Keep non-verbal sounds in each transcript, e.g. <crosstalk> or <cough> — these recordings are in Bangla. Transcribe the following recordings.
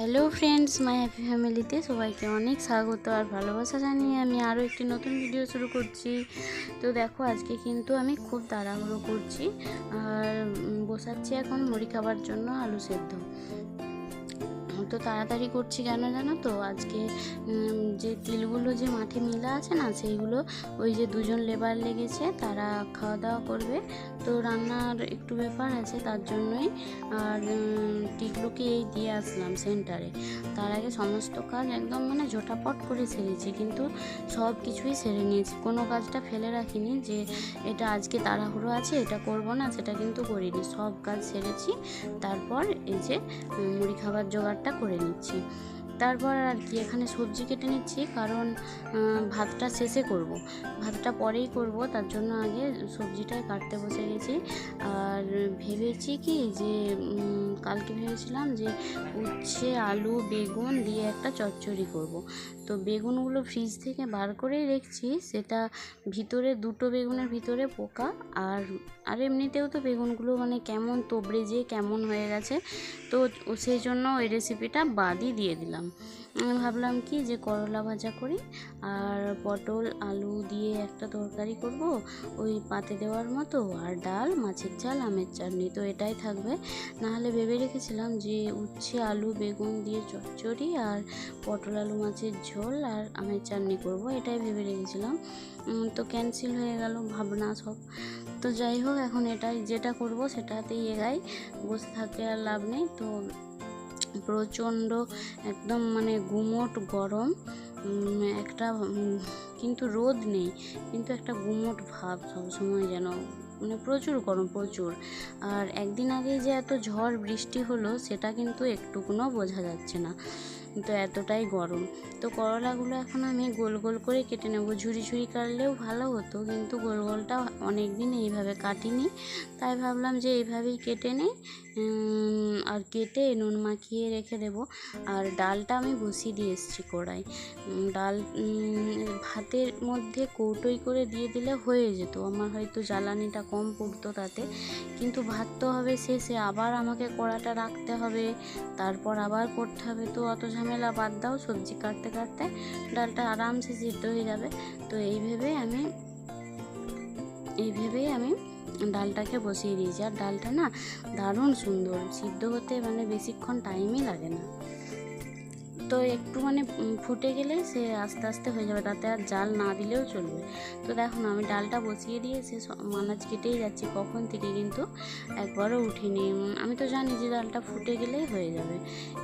হ্যালো ফ্রেন্ডস মাই হ্যাপি ফ্যামিলিতে সবাইকে অনেক স্বাগত আর ভালোবাসা জানিয়ে আমি আরও একটি নতুন ভিডিও শুরু করছি। তো দেখো, আজকে কিন্তু আমি খুব তাড়াহুড়ো করছি আর বসাচ্ছি এখন মুড়ি খাবার জন্য আলু সেদ্ধ। তো তাড়াতাড়ি করছি কেন জানো তো? আজকে যে তিলগুলো যে মাঠে মেলা আছে না, সেইগুলো ওই যে দুজন লেবার লেগেছে, তারা খাওয়া দাওয়া করবে। তো রান্নার একটু ব্যাপার আছে, তার জন্যই। আর টিকলুকে এই দিয়ে আসলাম সেন্টারে তার আগে সমস্ত কাজ একদম মানে জোটাপট করে সেরেছি, কিন্তু সব কিছুই সেরে নিয়েছি। কোনো কাজটা ফেলে রাখিনি যে, এটা আজকে তাড়াহুড়ো আছে, এটা করব না, সেটা কিন্তু করিনি। সব কাজ সেরেছি। তারপর এই যে মুড়ি খাবার জোগাড়টা করে নিচ্ছি। তারপর আর কি এখানে সবজি কেটে নিচ্ছি, কারণ ভাতটা শেষে করব। ভাতটা পরেই করব, তার জন্য আগে সবজিটাই কাটতে বসে গেছি। আর ভেবেছি কি যে কালকে ভেবেছিলাম যে উচ্ছে, আলু, বেগুন দিয়ে একটা চচ্চড়ি করব। তো বেগুনগুলো ফ্রিজ থেকে বার করেই রেখেছি। সেটা ভিতরে, দুটো বেগুনের ভিতরে পোকা। আর আর এমনিতেও তো বেগুনগুলো মানে কেমন তোবড়ে যেয়ে কেমন হয়ে গেছে। তো সেই জন্য ওই রেসিপিটা বাদই দিয়ে দিলাম। আমি ভাবলাম কি যে করলা ভাজা করি আর পটল, আলু দিয়ে একটা তরকারি করব, ওই পাতে দেওয়ার মতো আর ডাল, মাছের ঝাল, আমের চাটনি, তো এটাই থাকবে। নাহলে ভেবে রেখেছিলাম যে উচ্ছে, আলু, বেগুন দিয়ে চচ্চড়ি আর পটল, আলু, মাছের ঝোল আর আমের চাটনি করব, এটাই ভেবে রেখেছিলাম। তো ক্যান্সেল হয়ে গেল ভাবনা সব। তো যাই হোক, এখন এটাই যেটা করব সেটাতেই এগাই, বসে থাকতে আর লাভ নেই, তো প্রচণ্ড একদম মানে গুমোট গরম একটা কিন্তু রোদ নেই, কিন্তু একটা গুমোট ভাব সবসময় যেন মানে প্রচুর গরম, প্রচুর। আর একদিন আগে যে এত ঝড় বৃষ্টি হলো, সেটা কিন্তু একটুকুনও বোঝা যাচ্ছে না। তো এতটাই গরম। তো করলাগুলো এখন আমি গোল গোল করে কেটে নেব। ঝুরি ঝুরি কাটলেও ভালো হতো, কিন্তু গোল গোলটা অনেক দিন এইভাবে কাটিনি। তাই ভাবলাম যে এইভাবেই কেটে নিই আর কেটে নুন মাখিয়ে রেখে দেব। আর ডালটা আমি বসিয়ে দিয়ে এসেছি কড়াই। ডাল ভাতের মধ্যে কৌটোই করে দিয়ে দিলে হয়ে যেত। আমার হয়তো জ্বালানিটা কম পড়তো তাতে। কিন্তু ভাত তো হবে শেষে, আবার আমাকে কড়াটা রাখতে হবে, তারপর আবার করতে হবে। তো অত ঝামেলা বাদ দাও, সবজি কাটতে কাটতে ডালটা আরামসে সিদ্ধ হয়ে যাবে। তো এই আমি, এই ভেবেই আমি ডালটাকে বসিয়ে দিয়েছি। আর ডালটা না দারুণ সুন্দর, সিদ্ধ হতে মানে বেশিক্ষণ টাইমই লাগে না। তো একটু মানে ফুটে গেলে সে আস্তে আস্তে হয়ে যাবে। তাতে আর জাল না দিলেও চলবে। তো দেখুন আমি ডালটা বসিয়ে দিয়ে সে, মানাজ কেটেই যাচ্ছি কখন থেকে কিন্তু একবারও উঠিনি। আমি তো জানি যে ডালটা ফুটে গেলেই হয়ে যাবে।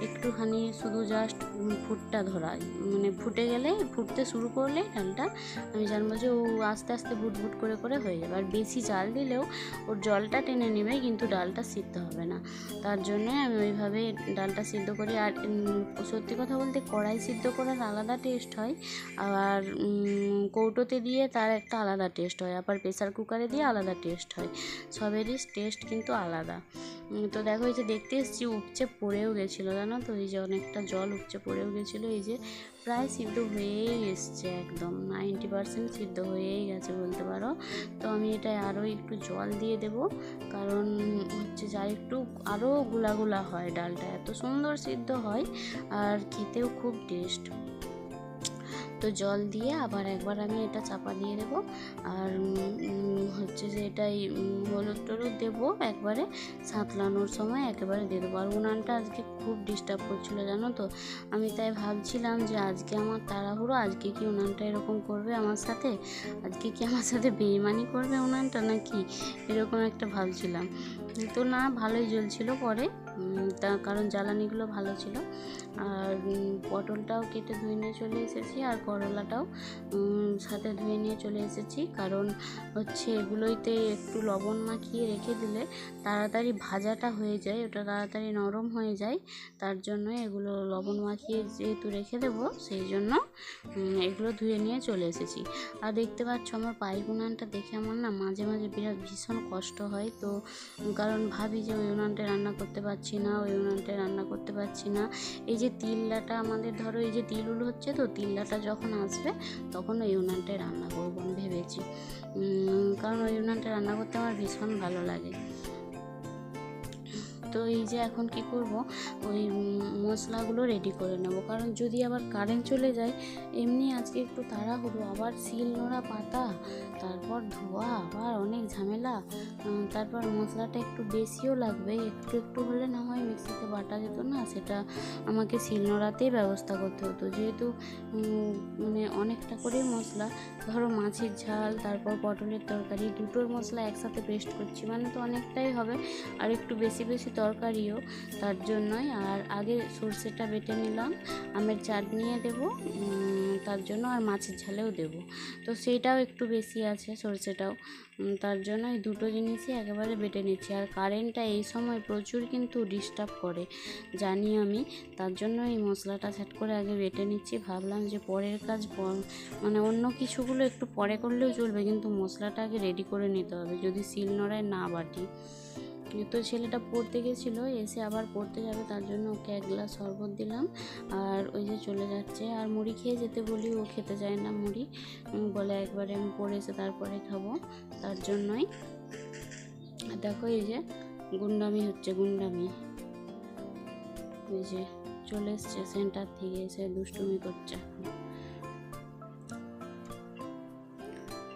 একটুখানি শুধু জাস্ট ফুটটা ধরা। মানে ফুটে গেলে, ফুটতে শুরু করলে ডালটা, আমি জানব যে ও আস্তে আস্তে বুট বুট করে করে হয়ে যাবে। আর বেশি জাল দিলেও ওর জলটা টেনে নেবে, কিন্তু ডালটা সিদ্ধ হবে না। তার জন্য আমি ওইভাবে ডালটা সিদ্ধ করি। আর সত্যি কথা বলতে কড়াই সিদ্ধ করার আলাদা টেস্ট হয় আর কৌটোতে দিয়ে তার একটা আলাদা টেস্ট হয়, আবার প্রেসার কুকারে দিয়ে আলাদা টেস্ট হয়। সবেরই টেস্ট কিন্তু আলাদা। তো দেখো এই যে দেখতে এসেছি, উপচে পড়েও গেছিল, জানো তো? এই যে অনেকটা জল উপচে পড়েও গেছিল, এই যে প্রায় সিদ্ধ হয়েই এসছে একদম। নাইনটি পারসেন্ট সিদ্ধ হয়েই গেছে বলতে পারো। তো আমি এটা আরও একটু জল দিয়ে দেব। কারণ হচ্ছে যা একটু আরও গুলাগুলা হয় ডালটা। এত সুন্দর সিদ্ধ হয় আর খেতেও খুব টেস্ট। তো জল দিয়ে আবার একবার আমি এটা চাপা দিয়ে দেবো আর হচ্ছে যে এটাই হলুদ টলুদ দেবো একবারে সাঁতলানোর সময়, একেবারে দিয়ে দেবো। আর উনানটা আজকে খুব ডিস্টার্ব করছিল, জানো তো? আমি তাই ভাবছিলাম যে আজকে আমার তাড়াহুড়ো, আজকে কি উনানটা এরকম করবে আমার সাথে? আজকে কি আমার সাথে বেইমানি করবে উনানটা নাকি? এরকম একটা ভাবছিলাম। তো না, ভালোই জ্বলছিল পরে। তা কারণ জ্বালানিগুলো ভালো ছিল। আর পটলটাও কেটে ধুয়ে নিয়ে চলে এসেছি আর করলাটাও সাথে ধুয়ে নিয়ে চলে এসেছি। কারণ হচ্ছে এগুলোইতে একটু লবণ মাখিয়ে রেখে দিলে তাড়াতাড়ি ভাজাটা হয়ে যায়, ওটা তাড়াতাড়ি নরম হয়ে যায়। তার জন্য এগুলো লবণ মাখিয়ে যেহেতু রেখে দেবো, সেই জন্য এগুলো ধুয়ে নিয়ে চলে এসেছি। আর দেখতে পাচ্ছ আমার পাইপ উনানটা দেখে আমার না মাঝে মাঝে বিরাট ভীষণ কষ্ট হয়। তো, কারণ ভাবি যে ওই উনানটায় রান্না করতে পারছি না, ওই উনানটায় রান্না করতে পারছি না। এই যে তিল্লাটা আমাদের ধরো, এই যে তিলুল হচ্ছে তো তিল্লাটা যখন আসবে তখন ওই উনানটায় রান্না করব আমি ভেবেছি। কারণ ওই উনানটা রান্না করতে আমার ভীষণ ভালো লাগে। তো এই যে এখন কি করব, ওই মশলাগুলো রেডি করে নেব। কারণ যদি আবার কারেন্ট চলে যায়, এমনি আজকে একটু তাড়াহুড়ো, আবার শিল নোড়া পাতা তারপর ধোয়া আবার অনেক ঝামেলা। তারপর মশলাটা একটু বেশিও লাগবে। একটু একটু হলে না হয় মিক্সিতে বাটা যেত না সেটা আমাকে শিলনোড়াতেই ব্যবস্থা করতে হতো। যেহেতু মানে অনেকটা করে মশলা ধরো মাছের ঝাল তারপর পটলের তরকারি দুটোর মশলা একসাথে পেস্ট করছি। মানে তো অনেকটাই হবে আর একটু বেশি বেশি তরকারিও তার জন্যই। আর আগে সর্ষেটা বেটে নিলাম আমের চাটনিয়ে দেবো উম, তার জন্য আর মাছের ঝালেও দেবো। তো সেইটাও একটু বেশি আছে সর্ষেটাও। তার জন্য এই দুটো জিনিসই একেবারে বেটে নিচ্ছি। আর কারেন্টটা এই সময় প্রচুর কিন্তু ডিস্টার্ব করে, জানি আমি। তার জন্য এই মশলাটা সেট করে আগে বেটে নিচ্ছি। ভাবলাম যে পরের কাজ মানে অন্য কিছুগুলো একটু পরে করলেও চলবে, কিন্তু মশলাটা আগে রেডি করে নিতে হবে। যদি শিল নোড়ায় না বাটি তো ছেলেটা পড়তে গেছিল, এসে আবার পড়তে যাবে, তার জন্য ওকে এক গ্লাস শরবত দিলাম। আর ওই যে চলে যাচ্ছে। আর মুড়ি খেয়ে যেতে বলি, ও খেতে চায় না মুড়ি। বলে একবারে আমি পড়ে এসে তারপরে খাব, তার জন্যই। দেখো এই যে, গুন্ডামি হচ্ছে, গুন্ডামি। ওই যে, চলে এসছে সেন্টার থেকে এসে দুষ্টুমি করছে।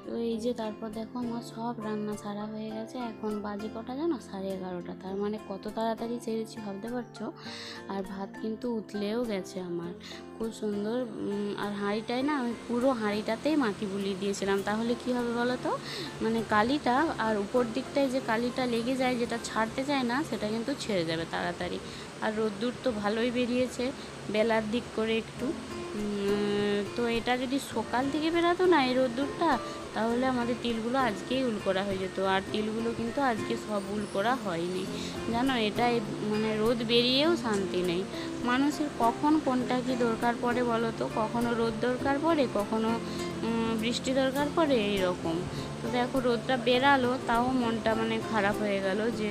তো এই যে তারপর দেখো আমার সব রান্না সারা হয়ে গেছে। এখন বাজে কটা জানো? সাড়ে এগারোটা। তার মানে কত তাড়াতাড়ি সেরেছি ভাবতে পারছ? আর ভাত কিন্তু উতলেও গেছে আমার। খুব সুন্দর আর হাঁড়িটায় না আমি পুরো হাঁড়িটাতেই মাটি বুলিয়ে দিয়েছিলাম। তাহলে কি হবে বলো তো? মানে কালিটা আর উপর দিকটায় যে কালিটা লেগে যায়, যেটা ছাড়তে চায় না, সেটা কিন্তু ছেড়ে যাবে তাড়াতাড়ি। আর রোদ্দুর তো ভালোই বেরিয়েছে বেলার দিক করে একটু। তো এটা যদি সকাল থেকে বেরাতো না এই রোদ্দুরটা তাহলে আমাদের তিলগুলো আজকেই উল করা হয়ে যেত। আর তিলগুলো কিন্তু আজকে সব উল করা হয়নি। জানো এটাই মানে রোদ বেরিয়েও শান্তি নেই। মানুষের কখন কোনটা কি দরকার পড়ে বলো তো? কখনো রোদ দরকার পড়ে, কখনো বৃষ্টি দরকার পড়ে এই রকম তো দেখো রোদটা বেরালো, তাও মনটা মানে খারাপ হয়ে গেল যে,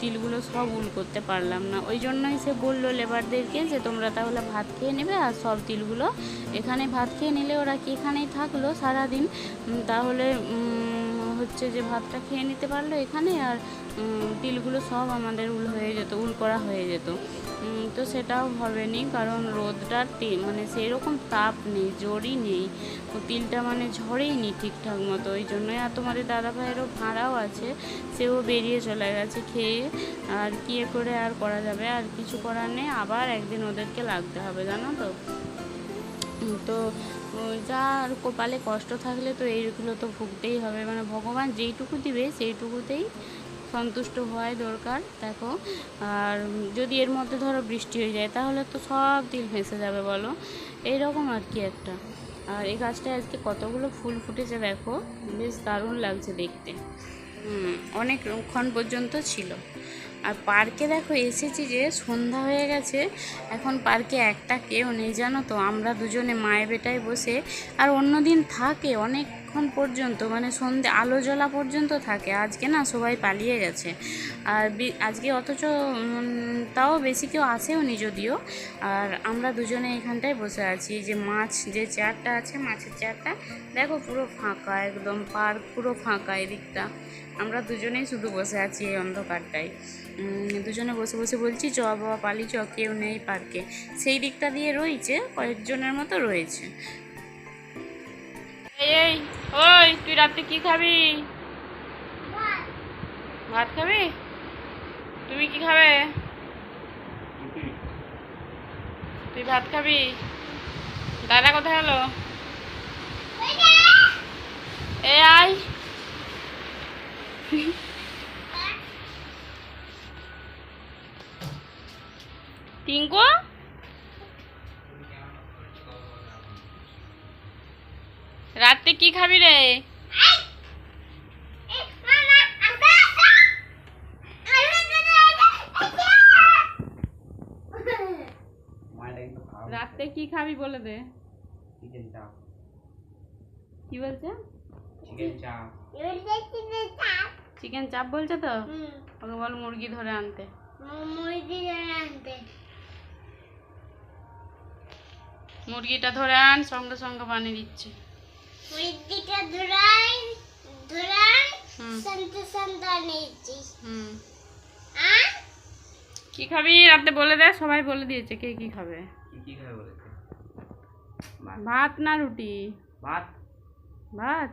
তিলগুলো সব উল করতে পারলাম না। ওই জন্যই সে বলল লেবারদেরকে যে, তোমরা তাহলে ভাত খেয়ে নেবে আর সব তিলগুলো এখানে ভাত খেয়ে নিলে ওরা কি এখানেই থাকল সারাদিন? তাহলে হচ্ছে যে ভাতটা খেয়ে নিতে পারল এখানে আর তিলগুলো সব আমাদের উল হয়ে যেত, উল করা হয়ে যেত। তো সেটাও হবে নি কারণ রোদটার তে- মানে সেই রকম তাপ নেই, জোরই নেই। তিলটা মানে ঝড়েই নি ঠিকঠাক মতো, ওই জন্যই আর তোমাদের দাদা ভাইয়েরও ভাড়াও আছে, সেও বেরিয়ে চলে গেছে খেয়ে। আর কি এ করে আর করা যাবে, আর কিছু করার নেই, আবার একদিন ওদেরকে লাগতে হবে, জানো তো? তো যা আর কপালে কষ্ট থাকলে তো এইগুলো তো ভুগতেই হবে মানে ভগবান যেইটুকু দিবে সেইটুকুতেই সন্তুষ্ট হওয়াই দরকার, দেখো। আর যদি এর মধ্যে ধরো বৃষ্টি হয়ে যায়, তাহলে তো সব দিন ভেসে যাবে বলো। এইরকম আর কি একটা। আর এই গাছটায় আজকে কতগুলো ফুল ফুটেছে দেখো, বেশ দারুণ লাগছে দেখতে। অনেকক্ষণ পর্যন্ত ছিল। আর পার্কে দেখো এসেছি যে সন্ধ্যা হয়ে গেছে, এখন পার্কে একটা কেউ নেই, জানো তো? আমরা দুজনে মায়ে বেটায় বসে, আর অন্য দিন থাকে অনেকক্ষণ পর্যন্ত মানে সন্ধে, আলো জ্বলা পর্যন্ত থাকে। আজকে না সবাই পালিয়ে গেছে। আর আজকে অথচ তাও বেশি কেউ আসেও নি যদিও। আর আমরা দুজনে এখানটায় বসে আছি। যে মাছ, যে চেয়ারটা আছে, মাছের চেয়ারটা, দেখো পুরো ফাঁকা একদম, পার্ক পুরো ফাঁকা এদিকটা। আমরা দুজনেই শুধু বসে আছি এই অন্ধকারটায়। দুজনে বসে বসে বলছি, চ বাবা পালি চ, কেউ নেই পার্কে। সেই দিকটা দিয়ে রয়েছে, কয়েকজনের মতো রয়েছে। এই ওই তুই রাত্রে কি খাবি? ভাত। খাবি? তুমি কি খাবে? তুই ভাত খাবি? দাদা কোথায় হলো? এ আয়। টিঙ্কু? রাতে কি খাবি রে? রাতে কি খাবি বলে দে। চিকেন চাপ কি বলছে? চিকেন চাপ চিকেন চাপ বলছে তো? ওকে বল মুরগি ধরে আনতে। মুরগিটা ধরে আন, সঙ্গে সঙ্গে বানিয়ে দিচ্ছে। হুম। হুম। কি খাবি? রাতে বলে দে সবাই বলে দিয়েছে কে কি খাবে। কি কি খাবে বলেছে ভাত না রুটি? ভাত। ভাত?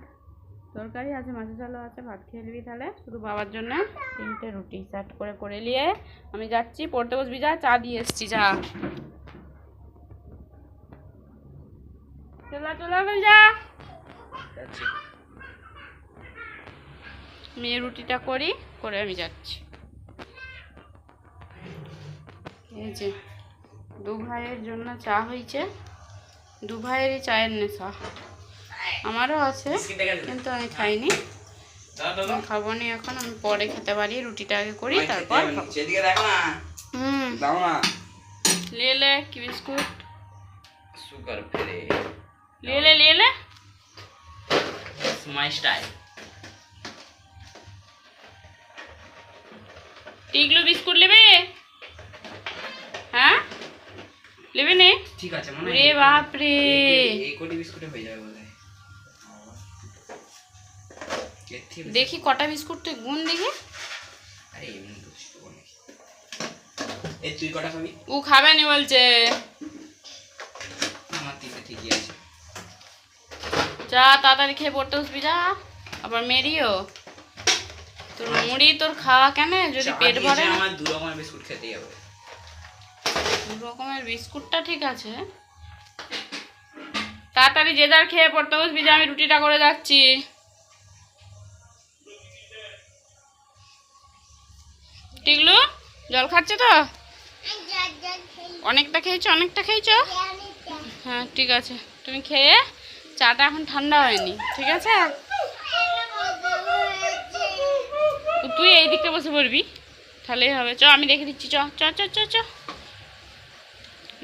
তরকারি আছে মাছের চালও আছে ভাত খেয়ে নিবি তাহলে। শুধু বাবার জন্য তিনটে রুটি সেট করে করে নিয়ে আমি যাচ্ছি পড়তে বসবি যা চা দিয়ে এসছি যা। চলা চলা যা। যাচ্ছি আমি রুটিটা করি করে আমি যাচ্ছি। এই যে দু ভাইয়ের জন্য চা হয়েছে। দু ভাইয়েরই চায়ের নেশা। আমারও আছে কিন্তু আমি খাইনি। খাব নি এখন আমি পরে খেতে পারি রুটিটা আগে করি তারপর হুম। লে কি বিস্কুট? সুগার ফেরে মাই স্টাইল টিগলু বিস্কুট নেবে? হ্যাঁ? নেবে নে? ঠিক আছে মনে রে বাপ রে এই কোটি বিস্কুটে হয়ে যাবে বলে দেখি কটা বিস্কুট তুই গুণ দেখি। আরে এমনি দুষ্টু এই তুই কটা খাবি? ও খাবে নি বলছে। যা তাড়াতাড়ি খেয়ে পড়তে বসবি যা। আবার মেরিও। তোর মুড়ি তোর খাওয়া কেন? যদি পেট ভরে আমার দু রকমের বিস্কুট খেতেই হবে। দু রকমের বিস্কুটটা ঠিক আছে। তাড়াতাড়ি যে যার খেয়ে পড়তে বসবি যে আমি রুটিটা করে যাচ্ছি। টিগলু জল খাচ্ছে তো? অনেকটা খেয়েছো অনেকটা খেয়েছো? হ্যাঁ ঠিক আছে। তুমি খেয়ে চাটা এখন ঠান্ডা হয়নি, ঠিক আছে? তুই এই দিকটা বসে পড়বি, তাহলেই হবে। চ, আমি দেখে দিচ্ছি, চ চ চ চ চ।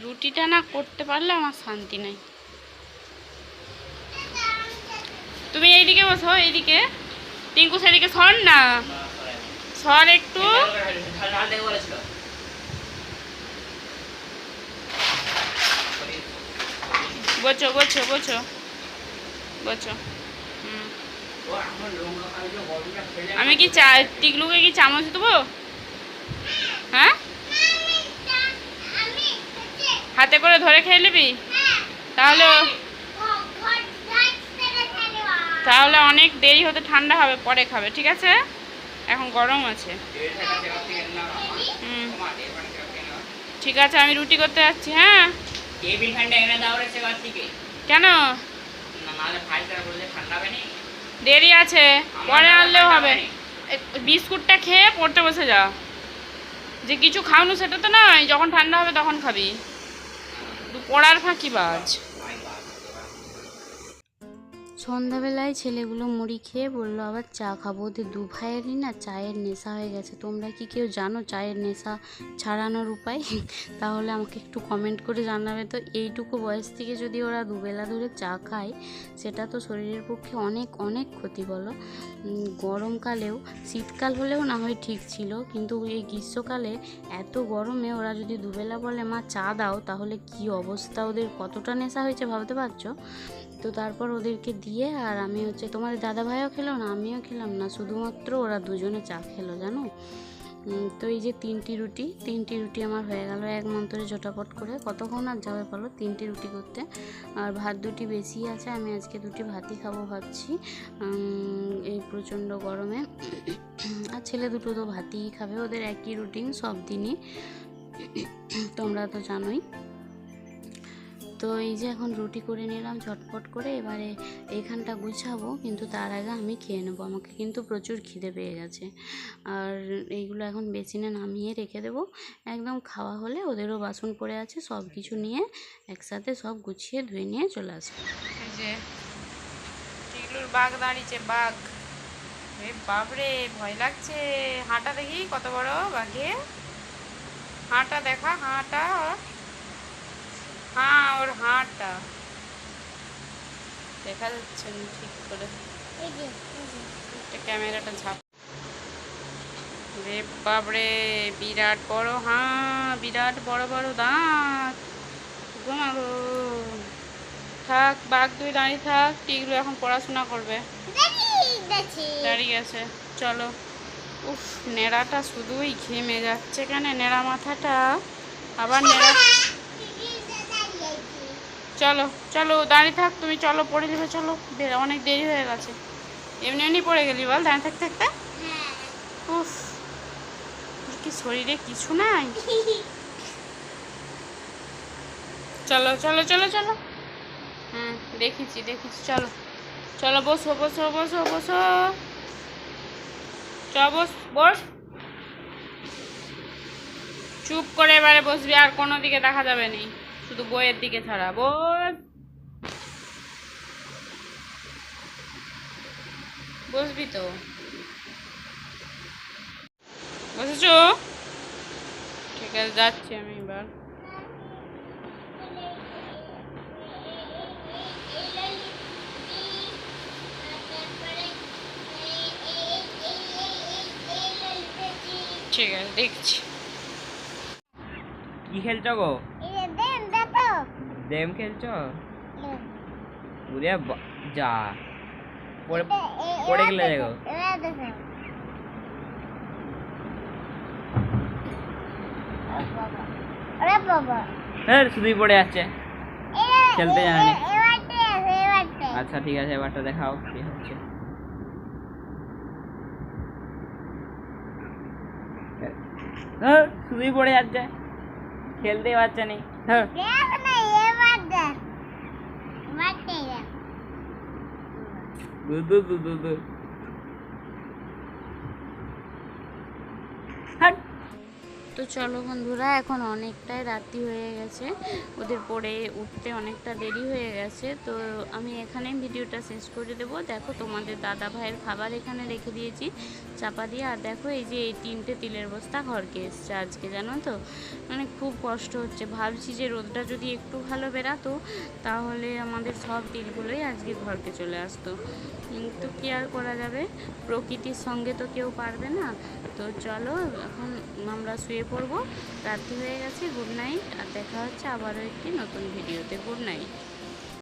রুটিটা না করতে পারলে আমার শান্তি নাই। তুমি এইদিকে বসো, এইদিকে। টিঙ্কু সেদিকে সর না। সর একটু। ঢাল দেখে বলেছিল ফেলে আমি কি চা টিকলুকে কি চামচ দেবো? হ্যাঁ? হাতে করে ধরে খেয়ে নিবি? তাহলে তাহলে অনেক দেরি হতে ঠান্ডা হবে পরে খাবে ঠিক আছে? এখন গরম আছে। ঠিক আছে আমি রুটি করতে যাচ্ছি হ্যাঁ? কেন? দেরি আছে পরে আনলেও হবে। বিস্কুটটা খেয়ে পড়তে বসে যা। যে কিছু খাওয়ানো সেটা তো নয় যখন ঠান্ডা হবে তখন খাবি। পড়ার ফাঁকি বাজ। সন্ধ্যাবেলায় ছেলেগুলো মুড়ি খেয়ে বলল, আবার চা খাব। ওদের দু ভাইয়েরই না চায়ের নেশা হয়ে গেছে। তোমরা কি কেউ জানো চায়ের নেশা ছাড়ানোর উপায়? <laughs> তাহলে আমাকে একটু কমেন্ট করে জানাবে। তো এইটুকু বয়স থেকে যদি ওরা দুবেলা ধরে চা খায়, সেটা তো শরীরের পক্ষে অনেক অনেক ক্ষতি, বলো। গরমকালেও, শীতকাল হলেও না হয় ঠিক ছিল, কিন্তু এই গ্রীষ্মকালে এত গরমে ওরা যদি দুবেলা বলে, মা, চা দাও, তাহলে কি অবস্থা? ওদের কতটা নেশা হয়েছে ভাবতে পারছ? তো তারপর ওদেরকে দিয়ে আর আমি হচ্ছে তোমার দাদা ভাইও খেলো না, আমিও খেলাম না, শুধুমাত্র ওরা দুজনে চা খেলো, জানো? তো এই যে তিনটি রুটি তিনটি রুটি আমার হয়ে গেল এক মন্তরে ঝটাপট করে। কতক্ষণ আর যাবে বলো? তিনটি রুটি করতে। আর ভাত দুটি বেশি আছে, আমি আজকে দুটি ভাতই খাব ভাবছি। এই প্রচণ্ড গরমে। আর ছেলে দুটো তো ভাতই খাবে, ওদের একই রুটিন সব দিনই। তোমরা তো জানোই। তো এই যে এখন রুটি করে নিলাম, ঝটপট করে এবারে এইখানটা গুছাবো, কিন্তু তার আগে আমি খেয়ে নেব। আমাকে কিন্তু প্রচুর খিদে পেয়ে গেছে। আর এইগুলো এখন বেসিনে নামিয়ে রেখে দেবো। একদম খাওয়া হলে ওদেরও বাসন পড়ে আছে, সব কিছু নিয়ে একসাথে সব গুছিয়ে ধুয়ে নিয়ে চলে আসব। যে টিগলুর বাঘ দাঁড়িয়েছে, বাঘ। বাপরে, ভয় লাগছে। হাঁটা দেখি কত বড় বাঘে। হাঁটা দেখা, হাঁটা। হ্যাঁ ওর হাঁটা। দেখা যাচ্ছে না ঠিক করে। একটা ক্যামেরাটা ঝাপ। রে বাপরে বিরাট বড় হাঁ বিরাট বড় বড় দাঁত। ঘুমাগো থাক বাঘ তুই দাঁড়িয়ে থাক টিগলু এখন পড়াশোনা করবে। দাঁড়িয়ে গেছে চলো। উফ নেড়াটা শুধুই ঘেমে যাচ্ছে কেন? নেড়া মাথাটা। আবার নেড়া চলো চলো, দাঁড়িয়ে থাক, তুমি চলো, পড়ে যাবে চলো। অনেক দেরি হয়ে গেছে। এমনি এমনি পড়ে গেলি বল, দাঁড়িয়ে থাকতে থাকতে উফ, কি শরীরে কিছু নাই? চলো চলো চলো চলো। হ্যাঁ দেখেছি দেখেছি, চলো। চলো, বসো বসো বসো বসো। চ বস বস। চুপ করে এবারে বসবি, আর কোনো দিকে দেখা যাবে না। শুধু বইয়ের দিকে ছাড়া, বস। বসবি তো। বসেছো? ঠিক আছে, যাচ্ছি আমি এবার। ঠিক আছে, দেখছি। কি খেলছো গো? গেম খেলছো? উরে যা। পড়ে পড়ে গেলে দেখো হ্যাঁ শুধুই পড়ে যাচ্ছে। খেলতে জানে আচ্ছা ঠিক আছে এবারটা দেখাও কি হচ্ছে। হ্যাঁ শুধুই পড়ে যাচ্ছে। খেলতেই পারছে নেই হ্যাঁ। দু দু দু দু দু হাট তো চলো বন্ধুরা, এখন অনেকটাই রাত্রি হয়ে গেছে। ওদের পড়ে উঠতে অনেকটা দেরি হয়ে গেছে। তো আমি এখানে ভিডিওটা শেষ করে দেবো। দেখো তোমাদের দাদা ভাইয়ের খাবার এখানে রেখে দিয়েছি, চাপা দিয়ে। আর দেখো এই যে এই তিনটে তিলের বস্তা ঘরকে এসছে আজকে, জানো তো? মানে খুব কষ্ট হচ্ছে। ভাবছি যে রোদটা যদি একটু ভালো বেরাতো, তাহলে আমাদের সব তিলগুলোই আজকে ঘরকে চলে আসতো। কিন্তু কি আর করা যাবে? প্রকৃতির সঙ্গে তো কেউ পারবে না। তো চলো, এখন আমরা শুয়ে পড়ব। রাত্রি হয়ে গেছে গুড নাইট আর দেখা হচ্ছে আবারও একটি নতুন ভিডিওতে গুড নাইট